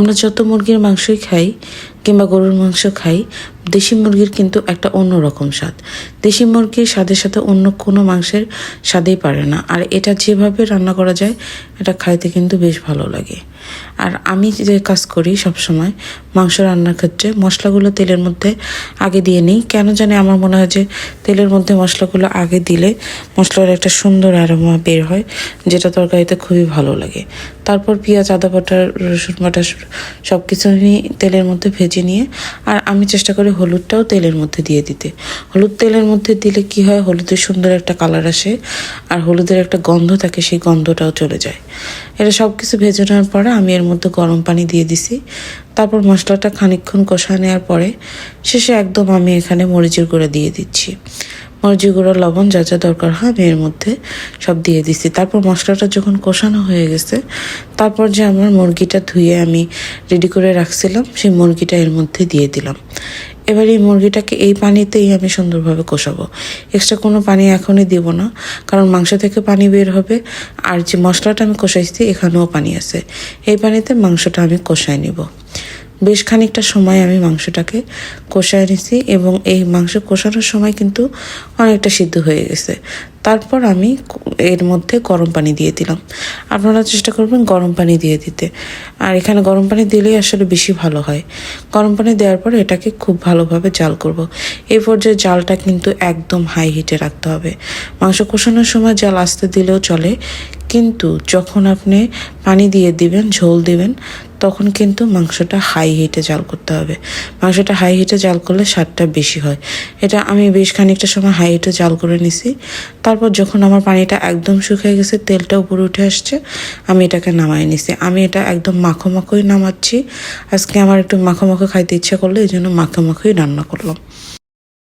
আমরা যত মুরগির মাংসই খাই কিংবা গরুর মাংস খাই, দেশি মুরগির কিন্তু একটা অন্য রকম স্বাদ। দেশি মুরগির স্বাদের সাথে অন্য কোনো মাংসের স্বাদেই পারে না। আর এটা যেভাবে রান্না করা যায়, এটা খাইতে কিন্তু বেশ ভালো লাগে। আর আমি যে কাজ করি সব সময় মাংস রান্নার ক্ষেত্রে মশলাগুলো তেলের মধ্যে আগে দিয়ে নিই। কেন জানি আমার মনে হয় যে তেলের মধ্যে মশলাগুলো আগে দিলে মশলার একটা সুন্দর অ্যারোমা বের হয়, যেটা তরকারিতে খুবই ভালো লাগে। তারপর পেঁয়াজ, আদা বাটা, রসুন বাটা সব কিছু আমি তেলের মধ্যে ভেজে নিয়ে, আর আমি চেষ্টা করি হলুদটাও তেলের মধ্যে দিয়ে দিতে। হলুদ তেলের মধ্যে দিলে কি হয়? হলুদের সুন্দর একটা কালার আসে, আর হলুদের একটা গন্ধ থাকে, সেই গন্ধটাও চলে যায়। এটা সব কিছু ভেজে নেওয়ার পরে আমি এর মধ্যে গরম পানি দিয়ে দিছি। তারপর মশলাটা খানিকক্ষণ কষা নেওয়ার পরে শেষে একদম আমি এখানে মরিচের গুঁড়া দিয়ে দিচ্ছি। মরিচের গুঁড়ো, লবণ যা যা দরকার হয় আমি এর মধ্যে সব দিয়ে দিচ্ছি। তারপর মশলাটা যখন কষানো হয়ে গেছে, তারপর যে আমার মুরগিটা ধুয়ে আমি রেডি করে রাখছিলাম, সেই মুরগিটা এর মধ্যে দিয়ে দিলাম। এবার এই মুরগিটাকে এই পানিতেই আমি সুন্দরভাবে কষাবো। এক্সট্রা কোনো পানি এখনই দেব না, কারণ মাংস থেকে পানি বের হবে, আর যে মশলাটা আমি কষাইছি এখানেও পানি আছে। এই পানিতে মাংসটা আমি কষাই নিব। বেশ খানিকটা সময় আমি মাংসটাকে কষায় নিছি এবং এই মাংস কষানোর সময় কিন্তু অনেকটা সিদ্ধ হয়ে গেছে। তারপর আমি এর মধ্যে গরম পানি দিয়ে দিলাম। আপনারা চেষ্টা করবেন গরম পানি দিয়ে দিতে। আর এখানে গরম পানি দিলেই আসলে বেশি ভালো হয়। গরম পানি দেওয়ার পর এটাকে খুব ভালোভাবে জাল করব। এই পর্যায়ে জালটা কিন্তু একদম হাই হিটে রাখতে হবে। মাংস কষানোর সময় জাল আসতে দিলেও চলে কিন্তু যখন আপনি পানি দিয়ে দিবেন, ঝোল দিবেন, তখন কিন্তু মাংসটা হাই হিটে জাল করতে হবে। মাংসটা হাই হিটে জাল করলে স্বাদটা বেশি হয়। এটা আমি বেশ খানিকটা সময় হাই হিটে জাল করে নিছি। তারপর যখন আমার পানিটা একদম শুকিয়ে গেছে, তেলটা উপরে উঠে আসছে, আমি এটাকে নামাই নিছি। আমি এটা একদম মাখো মাখোই নামাচ্ছি। আজকে আমার একটু মাখো মাখো খাইতে ইচ্ছা করল, এই জন্য মাখো মাখোই রান্না করলাম।